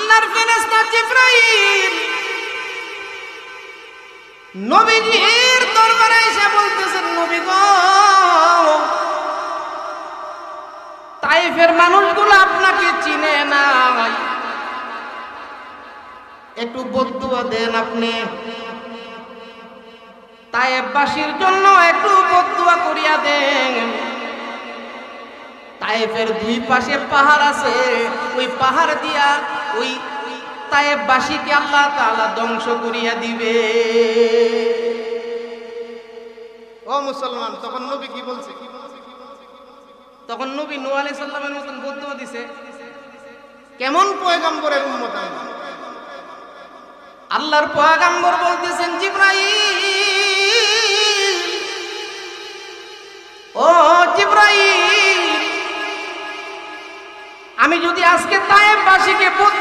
আল্লাহর ফেরেশতা জিব্রাইল নবীজির দরবারে এসে বলতেছেন, নবী গো, তাইফের মানুষগুলো আপনাকে চিনে নাই। একটু বদুয়া দেন আপনি। তাইফবাসীর জন্য একটু বদুয়া করিয়া দেন। তাইফের দুই পাশে পাহাড় আছে। ওই পাহাড় দিয়া ওই তাইফবাসীকে আল্লাহ তাআলা ধ্বংস করিয়া দিবে। ও মুসলমান তখন নবী কি বলছে? তখন নবী নূহ আলাইহিস সালামের মতন বদুয়া দিছে কেমন পয়গম্বরের উম্মত আল্লাহর পয়গাম্বর বলতেছেন জিব্রাইল আমি যদি আজকে তায়েববাসীকে